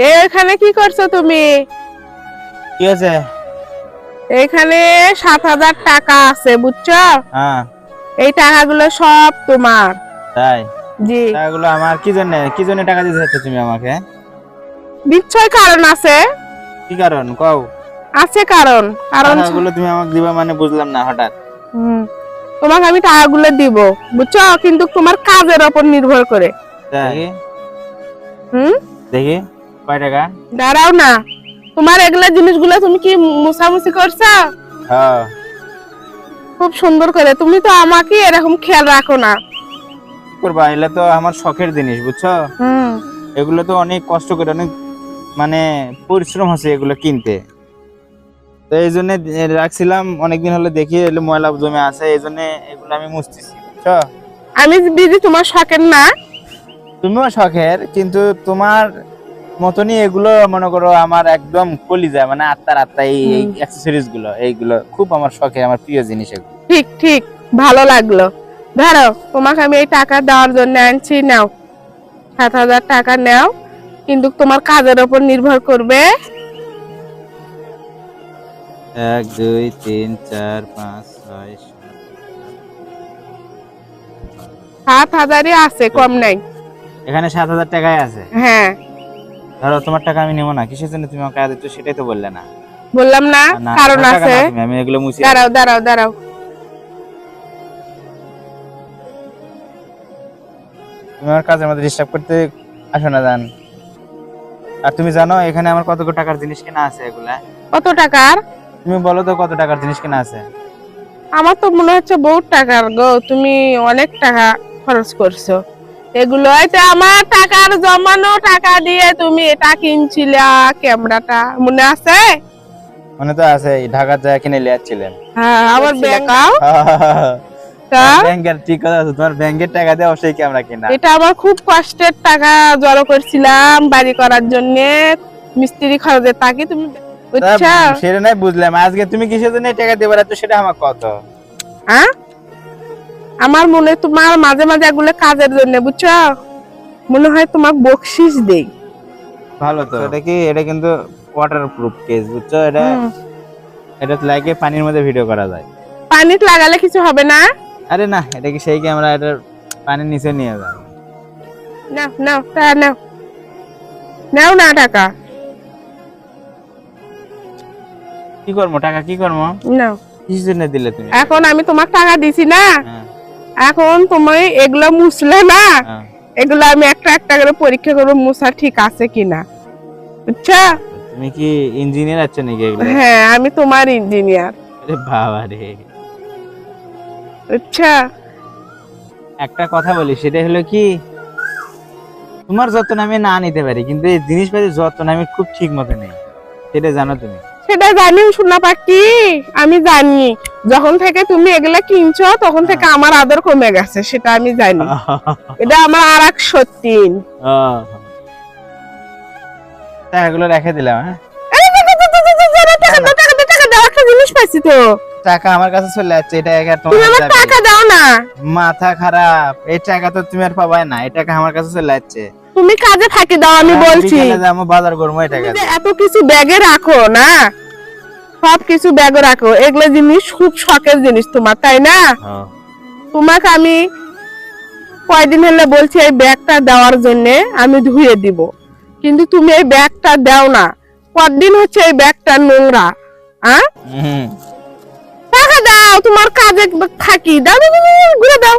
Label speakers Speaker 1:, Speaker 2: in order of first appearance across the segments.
Speaker 1: এখানে কি করছ তুমি?
Speaker 2: কি আছে
Speaker 1: এখানে সাত হাজার টাকা আছে বুঝছ?
Speaker 2: হ্যাঁ।
Speaker 1: এই টাকাগুলো সব তোমার।
Speaker 2: তাই?
Speaker 1: জি।
Speaker 2: টাকাগুলো আমার কি জন্য কি জন্য টাকা দিতে চাচ্ছ তুমি আমাকে?
Speaker 1: নিশ্চয় কারণ আছে।
Speaker 2: কি কারণ? কও।
Speaker 1: আছে কারণ। কারণ
Speaker 2: টাকাগুলো তুমি আমাকে দিবা মানে বুঝলাম না হঠাৎ।
Speaker 1: হুম, তোমাকে আমি টাকাগুলো দিব বুঝছ? কিন্তু তোমার কাজের ওপর নির্ভর করে।
Speaker 2: দেখি
Speaker 1: হুম?
Speaker 2: দেখি। কয় টাকা?
Speaker 1: দাঁড়াও না। তোমার এগুলা জিনিসগুলো তুমি কি করছ?
Speaker 2: হ্যাঁ।
Speaker 1: খুব সুন্দর করে। তুমি তো আমাকে এরকম খেয়াল রাখো না।
Speaker 2: করবা এগুলো তো আমার শখের জিনিস বুঝছ?
Speaker 1: হুম।
Speaker 2: এগুলো তো অনেক কষ্ট করে অনেক মানে পরিশ্রম আছে এগুলো কিনতে। তো এই জন্য রাখছিলাম অনেকদিন হলে দেখি এগুলো ময়লা জমে আছে এই জন্য এগুলো আমি মুছতেছি বুঝছ?
Speaker 1: আমি দিদি তোমার শখের না।
Speaker 2: তুমিও শখের কিন্তু তোমার মতনই এগুলো মনে করো আমার একদম কলিজা মানে আত্মার আত্মা এই অ্যাক্সেসরিজগুলো এইগুলো খুব আমার শখের আমার প্রিয় জিনিস এগুলো।
Speaker 1: ঠিক ঠিক ভালো লাগল। ধরো তোমাকে আমি এই টাকা দেওয়ার জন্য আনছি নাও। সাত হাজার টাকা নাও কিন্তু তোমার কাজের ওপর নির্ভর করবে।
Speaker 2: এক দুই তিন চার পাঁচ ছয় সাত।
Speaker 1: সাত হাজারই আছে কম নাই।
Speaker 2: এখানে সাত হাজার টাকাই আছে?
Speaker 1: হ্যাঁ।
Speaker 2: ধরো তোমার টাকা আমি নেব না কিসের জন্য তুমি আমাকে দিচ্ছ সেটাই তো বললে না।
Speaker 1: বললাম না
Speaker 2: না,
Speaker 1: কারণ আছে।
Speaker 2: তুমি, আমি এগুলো মুছি
Speaker 1: দাঁড়াও দাঁড়াও দাঁড়াও।
Speaker 2: তুমি আমার কাজের মধ্যে ডিস্টার্ব করতে আসো না জান। আর তুমি জানো এখানে আমার কত কত টাকার জিনিস কেনা আছে এগুলা?
Speaker 1: কত টাকার?
Speaker 2: তুমি বলো তো কত টাকার জিনিস কেনা আছে?
Speaker 1: আমার তো মনে হচ্ছে বহুত টাকার গো তুমি অনেক টাকা খরচ করছ। এগুলো হয়তো আমার টাকার জমানো টাকা দিয়ে তুমি এটা কিনছিলা ক্যামেরাটা মনে আছে?
Speaker 2: মনে তো আছে কিনে লিয়াচ্ছিলেন
Speaker 1: হ্যাঁ আমার
Speaker 2: ব্যাংকের ঠিক কথা আছে তোমার ব্যাংকের টাকা দিয়ে অবশ্যই ক্যামেরা কিনা।
Speaker 1: এটা আমার খুব কষ্টের টাকা জড়ো করছিলাম বাড়ি করার জন্য মিস্ত্রি খরচের তাকে তুমি বুঝছ?
Speaker 2: তা সেটা নাই বুঝলাম আজকে তুমি কিসের জন্য টাকা দেবে? তো সেটা আমার কত
Speaker 1: হ্যাঁ? আমার মনে তোমার মাঝে মাঝে এগুলো কাজের জন্য বুঝছ? মনে হয় তোমার বকশিস দেই।
Speaker 2: ভালো তো। এটা কি এটা কিন্তু ওয়াটার প্রুফ কেস বুঝছ? এটা এটা লাগে পানির মধ্যে ভিডিও করা যায়।
Speaker 1: পানিতে লাগালে কিছু হবে না?
Speaker 2: আরে না এটা কি সেই ক্যামেরা এটা পানির নিচে নিয়ে যায়।
Speaker 1: নাও নাও টাকা নাও। নাও না টাকা।
Speaker 2: কি করব টাকা কি করব?
Speaker 1: নাও।
Speaker 2: কিসের জন্য দিলে তুমি?
Speaker 1: এখন আমি তোমার টাকা দিছি না?
Speaker 2: হ্যাঁ,
Speaker 1: এখন তুমি এগুলো মুছলে না
Speaker 2: হ্যাঁ।
Speaker 1: এগুলো আমি একটা একটা করে পরীক্ষা করব মুছা ঠিক আছে কিনা। বুঝছ?
Speaker 2: তুমি কি ইঞ্জিনিয়ার আছো নাকি এগুলো?
Speaker 1: হ্যাঁ আমি তোমার ইঞ্জিনিয়ার
Speaker 2: আরে বাবা রে।
Speaker 1: বুঝছ?
Speaker 2: একটা কথা বলি সেটা হলো কি তোমার যত্ন আমি না নিতে পারি কিন্তু এই জিনিসপাতির যত্ন আমি খুব ঠিক মতো নেই। সেটা জানো তুমি?
Speaker 1: সেটা জানি শোনা পাখি আমি জানি। যখন থেকে তুমি এগুলা কিনছো তখন থেকে আমার আদর কমে গেছে সেটা আমি জানি। এটা আমার আর এক সত্যি।
Speaker 2: টাকাগুলো রেখে দিলাম হ্যাঁ?
Speaker 1: টাকা দাও, টাকা দাও, টাকা দাও, একটা জিনিস পাইছি তো।
Speaker 2: টাকা আমার কাছে চলে যাচ্ছে এটা এক
Speaker 1: তুমি আমার টাকা দাও না।
Speaker 2: মাথা খারাপ এই টাকা তো তুমি আর পাবাই না এই টাকা আমার কাছে চলে যাচ্ছে
Speaker 1: তুমি কাজে ফাঁকি দাও আমি বলছি।
Speaker 2: বাজার করব এই টাকা।
Speaker 1: এত কিছু ব্যাগে রাখো না? সব কিছু ব্যাগে রাখো। এগুলো জিনিস খুব শখের জিনিস তোমার তাই না? তোমাকে আমি কয়দিন হলে বলছি এই ব্যাগটা দেওয়ার জন্য আমি ধুয়ে দিব। কিন্তু তুমি এই ব্যাগটা দাও না। কদিন হচ্ছে এই ব্যাগটা নোংরা হ্যাঁ টাকা দাও তোমার কাজে থাকি। দাও ঘুরে দাও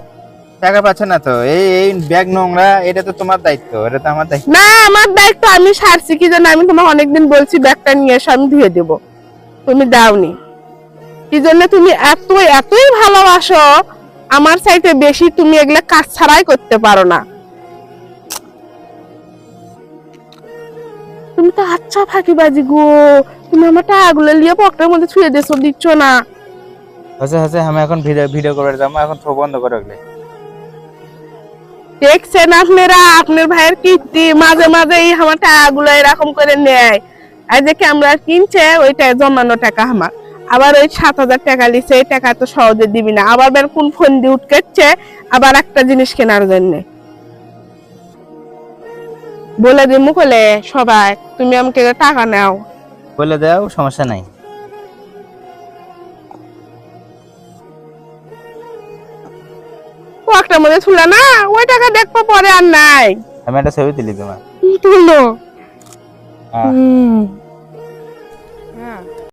Speaker 2: টাকা পাচ্ছ না তো। এই এই ব্যাগ নোংরা এটা তো তোমার দায়িত্ব এটা তো আমার দায়িত্ব।
Speaker 1: না আমার দায়িত্ব আমি সারছি। কি জন্য আমি তোমাকে অনেকদিন বলছি ব্যাগটা নিয়ে এসো আমি ধুয়ে দেব। তুমি দাওনি। কি জন্য তুমি এত এতই ভালোবাসো আমার চাইতে বেশি তুমি এগুলা কাজ ছাড়াই করতে পারো না। তুমি তো আচ্ছা ফাঁকিবাজি গো। তুমি আমার টাকাগুলো লিয়ে পকেটের মধ্যে ছুঁয়ে দেছো দিচ্ছ না।
Speaker 2: হচ্ছে হচ্ছে আমি এখন ভিডিও ভিডিও করে যাব এখন থো বন্ধ করে রাখলে।
Speaker 1: দেখছেন আপনারা আপনার ভাইয়ের কীর্তি মাঝে মাঝে এই আমার টাকাগুলো এরকম করে নেয়। আর যে ক্যামেরা কিনছে ওইটা জমানো টাকা আমার। আবার ওই সাত হাজার টাকা লিছে এই টাকা তো সহজে দিবি না। আবার বের কোন ফোন দিয়ে উঠকেছে আবার একটা জিনিস কেনার জন্য। বলে দিমু কলে সবাই তুমি আমাকে টাকা নাও।
Speaker 2: বলে দাও সমস্যা নাই।
Speaker 1: ও একটা মধ্যে তুলে না ওই টাকা দেখব পরে আর নাই।
Speaker 2: আমি একটা ছবি তুলি তোমার।
Speaker 1: তুলো।
Speaker 2: হ্যাঁ।
Speaker 1: হুম।